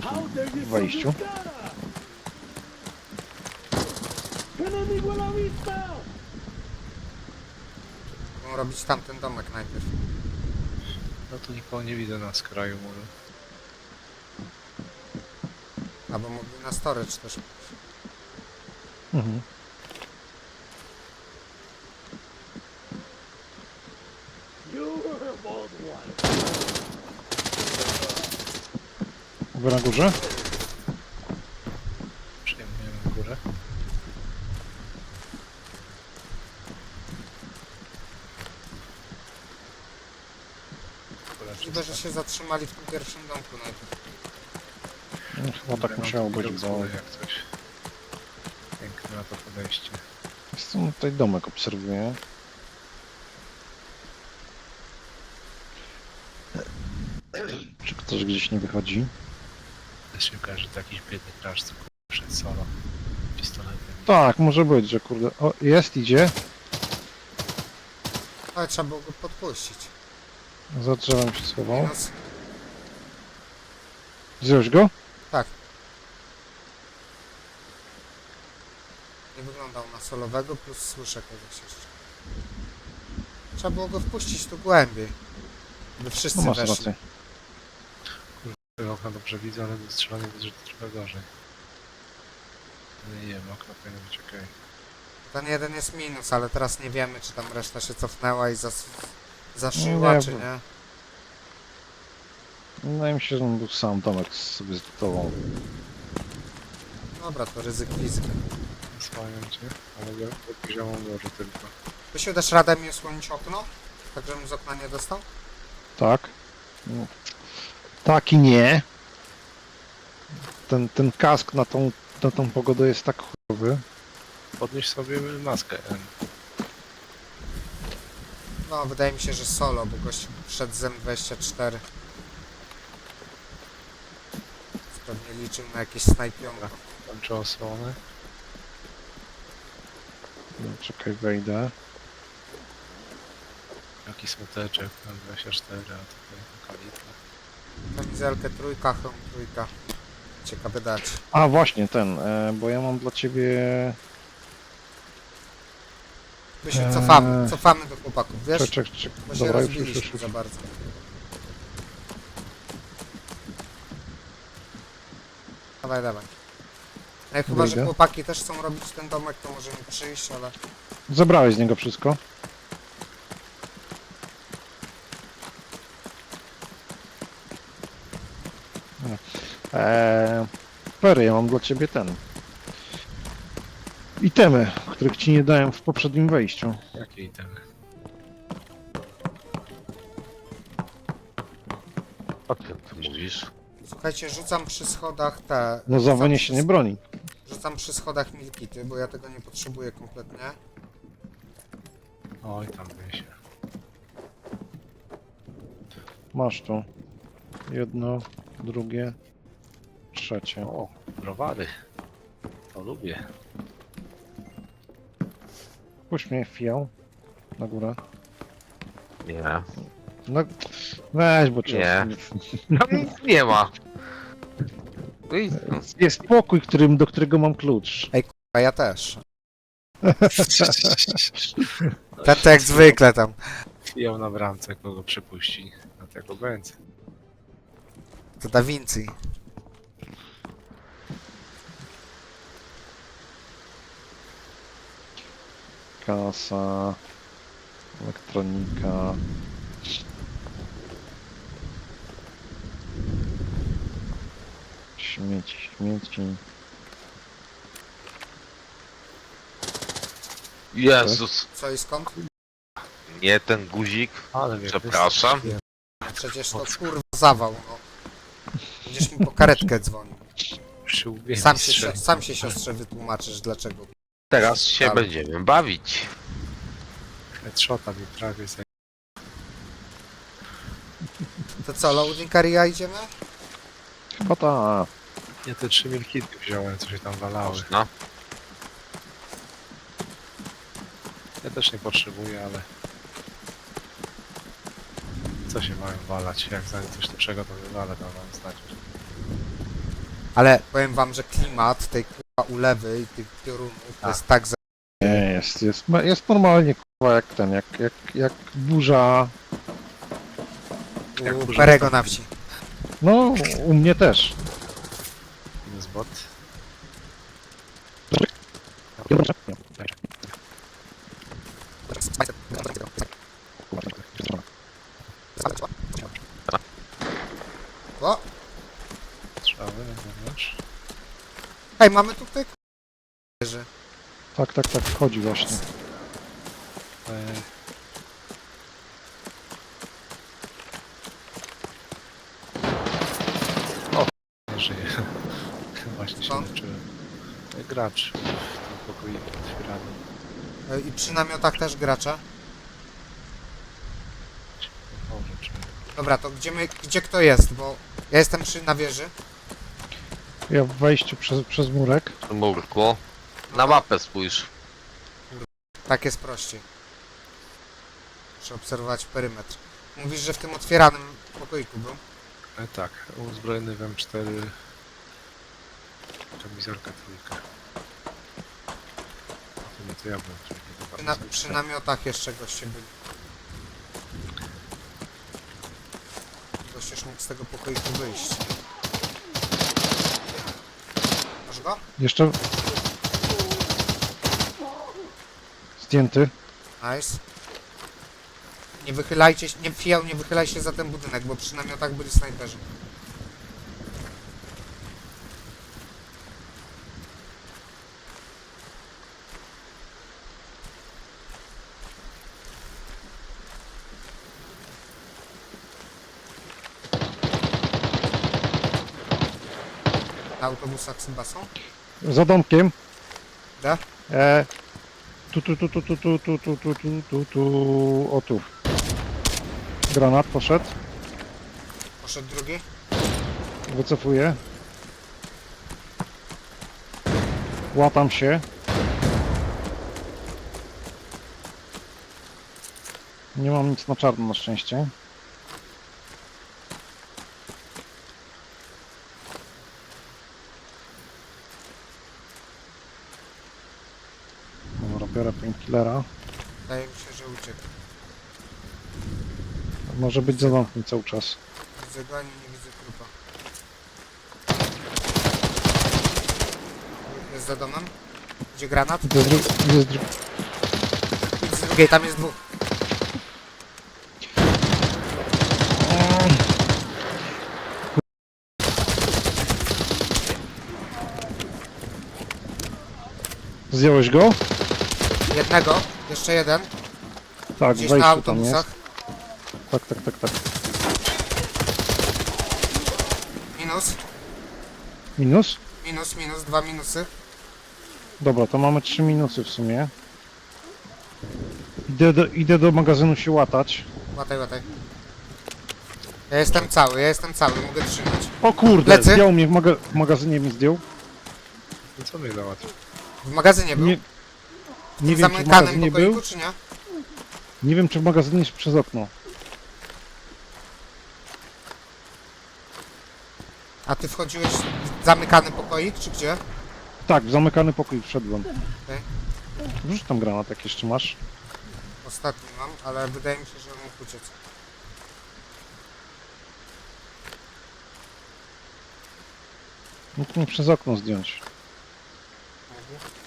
czekam tu w wejściu. Mogą robić tamten domek najpierw. No tu nikogo nie widzę na skraju muru. Albo mogli na storage też. Mhm. Wy na górze? Przyjemnie na górę. Możliwe, że się zatrzymali w tym pierwszym domku najpierw. No, chyba tak musiało być, bo Jak coś. Piękne na to podejście. Zresztą tutaj domek obserwuję. Czy ktoś gdzieś nie wychodzi? Też się okaże, że to jakiś biedny gracz, co kurwa przed solo. Pistoletem. Tak, może być, że kurde. O, jest, idzie. Ale trzeba było go podpuścić. Za drzewem się schował. Minus. Wziąłeś go? Tak. Nie wyglądał na solowego, plus słyszę kogoś jeszcze. Trzeba było go wpuścić tu głębiej. By wszyscy No masz weszli. rację. Te okna dobrze widzę, ale do strzelania widzę, że to trochę gorzej. Ale nie wiem, okna powinno być okej. Ten jeden jest minus, ale teraz nie wiemy, czy tam reszta się cofnęła i zas... zaszyła, Nie, czy bo- nie. Wydaje mi się, że on był sam domek sobie zbudował. Dobra, to ryzyk fizyka. Osłaniam cię, ale go do poziomu może tylko. Ty się dasz radę mi osłonić okno? Tak, żebym z okna nie dostał? Tak. No. Tak i nie. Ten, ten kask na tą, na tą pogodę jest tak chujowy. Podnieś sobie maskę. No, wydaje mi się, że solo, bo gość wszedł z M24. Pewnie liczył na jakieś snajpionko. Kończę osłonę. No, czekaj, wejdę. Jaki smuteczek, tam 24, a tutaj kalitka. Kamizelkę trójka, hełm trójka. Ciekawe dać. A właśnie ten, e, bo ja mam dla ciebie. My się Eee. cofamy, cofamy do chłopaków, wiesz? Czek, czek, czek. Bo się Dobra, już, już, rozbiliśmy już, już. za bardzo. Dawaj, dawaj. No i chyba, że Wyjdę. chłopaki też chcą robić ten domek, to możemy przyjść, ale... Zebrałeś z niego wszystko. Eee, Perry, ja mam dla ciebie ten. Itemy, których ci nie dałem w poprzednim wejściu. Jakie itemy? O czym ty mówisz? Słuchajcie, rzucam przy schodach te... No za rzucam wyniesienie przy- broni. Rzucam przy schodach milkity, bo ja tego nie potrzebuję kompletnie. Oj, tam się. Masz tu. Jedno, drugie, trzecie. O, browary. To lubię. Puść mnie fiał na górę. Nie. No, weź, bo cię. Nie. Tam nic nie ma. No i no, Jest pokój, którym, do którego mam klucz. A ja też. Ten to jak zwykle tam. Ją na bramce, kogo przypuści. Na tego będzie. To Da Vinci. Kasa, elektronika. Śmieci, śmieci. Jezus, Co i skąd? nie ten guzik. Ale mnie Przepraszam. Przecież to kurwa zawał, no. Będziesz mi po karetkę dzwonił. Przy łbie Sam mi się, sam się siostrze wytłumaczysz dlaczego. Teraz się Ale- będziemy bawić. Headshota mi prawie zaj... To co, loading area idziemy? Chyba ta. Ja te trzy milkity wziąłem, co się tam walały. No, Ja też nie potrzebuję, ale... Co się mają walać? Jak za coś lepszego to wywalę, to mam znać. Ale powiem wam, że klimat tej ulewy i tych piorunów to A. jest tak za... Nie, jest, jest, jest normalnie kurwa jak ten, jak, jak, jak burza. Jak u burza Perego nastąpi. na wsi. No, u mnie też. Minus bot. O, Strzały na hej, mamy tutaj k***erzy. Tak, tak, tak, wchodzi właśnie. Ej. O, nie żyje. Właśnie się Co? leczyłem. Ej, Gracz w tym pokoju otwierany. E, I przy namiotach też gracze. Może czy... Dobra, to gdzie, my, gdzie kto jest? Bo ja jestem przy na wieży. Ja w wejściu przez, przez murek. Murku. Na mapę spójrz. Tak jest prościej. Muszę obserwować perymetr. Mówisz, że w tym otwieranym pokoiku był? E, tak, uzbrojony w M4 kamizorka trójka. To nie to ja byłem, który nie Przy, na, przy namiotach jeszcze goście byli. Gość już mógł z tego pokoiku wyjść. Jeszcze. Zdjęty. Nice. Nie wychylajcie się, nie fijał, nie wychylaj się za ten budynek, bo przy namiotach byli snajperzy. Na autobusach chyba są? Za domkiem. Da? E, tu, tu, tu, tu, tu, tu, tu, tu, tu, tu, tu, tu, o tu. Granat poszedł. Poszedł drugi. Wycofuję. Łatam się. Nie mam nic na czarno na szczęście. Dobra, biorę painkillera. Wydaje mi się, że uciekł. Może być za domkiem cały czas. Widzę go, ani nie widzę trupa. Jest za domem. Gdzie granat? Idę z, dru- idę z dru- Idź z drugiej, tam jest dwóch. Zdjąłeś go? Jednego, jeszcze jeden. Tak, Gdzieś na wejściu tam jest. autobusach. Tak, tak, tak, tak. Minus, Minus? minus, minus, dwa minusy. Dobra, to mamy trzy minusy w sumie. Idę do, idę do magazynu się łatać. Łataj, łataj. Ja jestem cały, ja jestem cały, mogę trzymać. O kurde, Plecy? zdjął mnie w, maga w magazynie mi zdjął. No co mnie załatwił? W magazynie był? Nie, nie wiem czy w zamykanym magazynie pokoiku, był. czy nie? Nie wiem czy w magazynie czy przez okno. A ty wchodziłeś w zamykany pokoik, czy gdzie? Tak, w zamykany pokój wszedłem. Okej. Wrzuć tam granat jak jeszcze masz. Ostatni mam, ale wydaje mi się, że mógł uciec. Mógł mnie przez okno zdjąć. Mógł.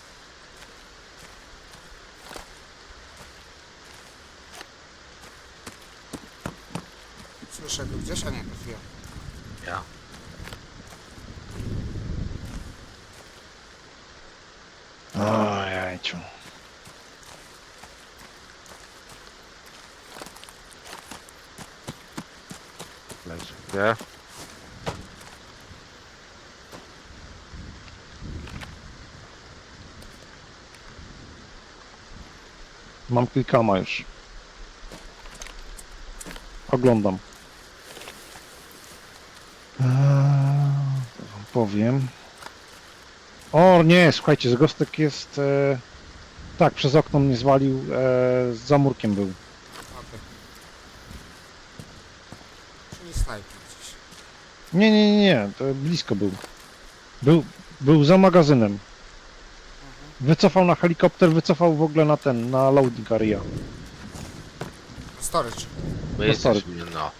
Słyszę go gdzieś, a nie trafiłem. Ja. O, jajciu. Leży. Gdzie? Mam kilkama już. Oglądam. Eee, to wam powiem. O nie, słuchajcie, zgostek jest... E... Tak, przez okno mnie zwalił, e... za murkiem był. Okej. Czyli snajper gdzieś. Nie, nie, nie, nie, to blisko był. Był, był za magazynem. Wycofał na helikopter, wycofał w ogóle na ten, na loading area. Storage. My No sorry. jesteśmy, no.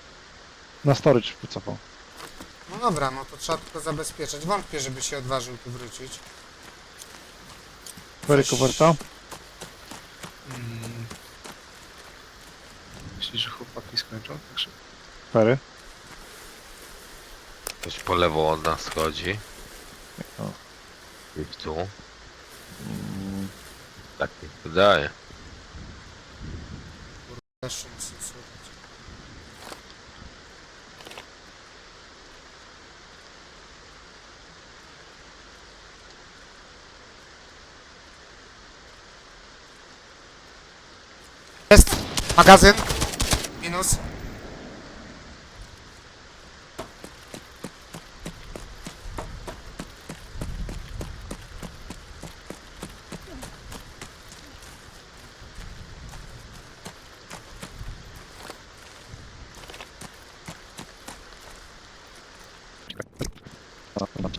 Na storage wycofał. No dobra, no to trzeba tylko zabezpieczać. Wątpię, żeby się odważył tu wrócić. Fery Coś- kowerta. Mm. Myślisz, że chłopaki skończą tak szybko? Fery. Ktoś po lewo od nas chodzi. O. I w tu. Tak mi się wydaje nie słychać. Jest! Magazyn! Minus. No,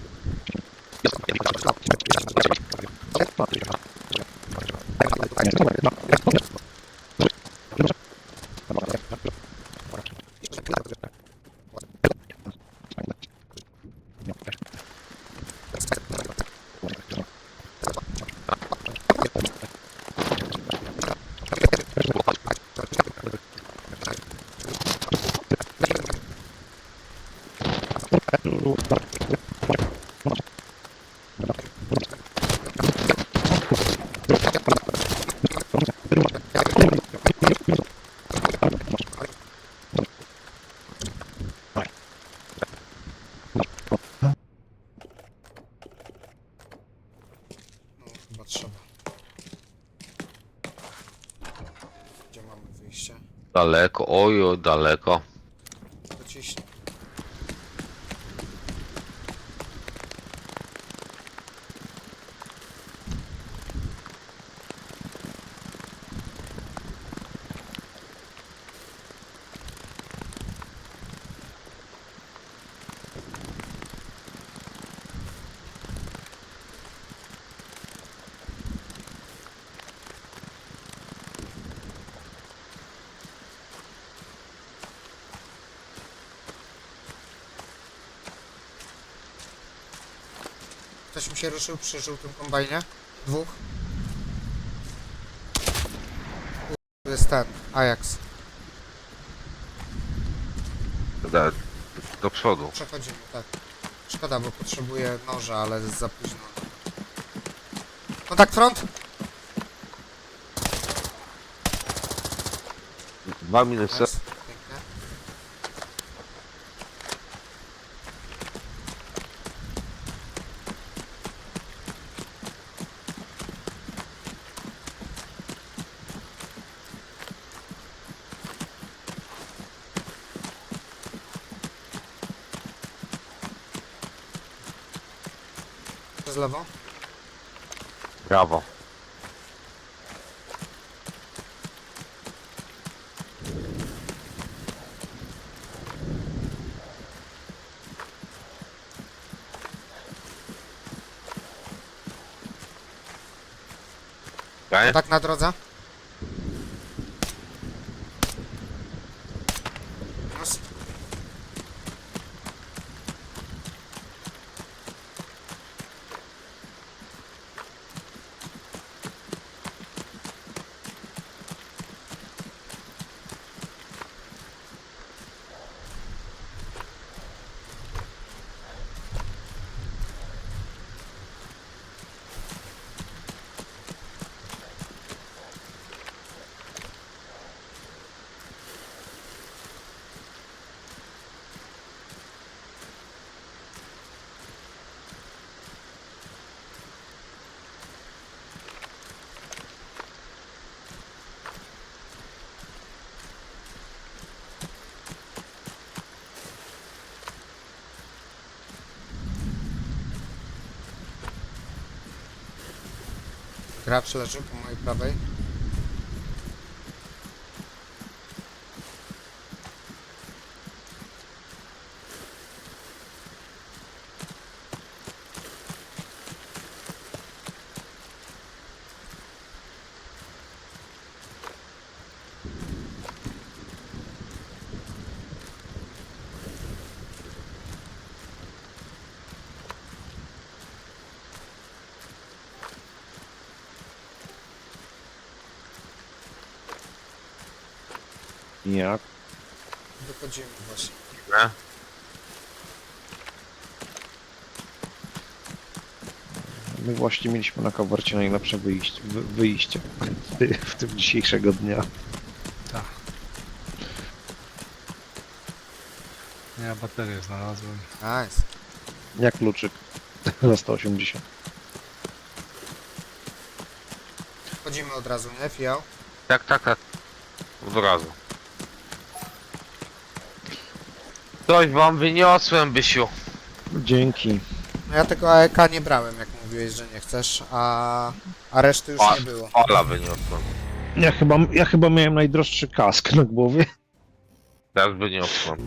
chyba trzeba. Gdzie mamy wyjście? Daleko, oj, oj, daleko. Ktoś mi się ruszył przy żółtym kombajnie? Dwóch? Tu jest ten, Ajax. Da, do przodu. Przechodzimy, tak. Szkoda, bo potrzebuję noża, ale jest za późno. Kontakt front! Dwa minusy. Jest. Pięknie. Przez lewo? Brawo. Tak na drodze? Gracz leży po mojej prawej. Jak? Wychodzimy właśnie. Nie? My właśnie mieliśmy na kawarcie najlepsze wyjście, wy, wyjście w tym dzisiejszego dnia. Tak. Ja baterię znalazłem. Nice. Jak kluczyk za 180. Wchodzimy od razu, nie, Fiał? Tak, tak, tak. Od razu. Coś wam wyniosłem, Bysiu. Dzięki. No ja tego AEK nie brałem, jak mówiłeś, że nie chcesz, a, a reszty już A. nie było. Ola wyniosłem. Ja chyba, ja chyba miałem najdroższy kask na głowie. Teraz wyniosłem.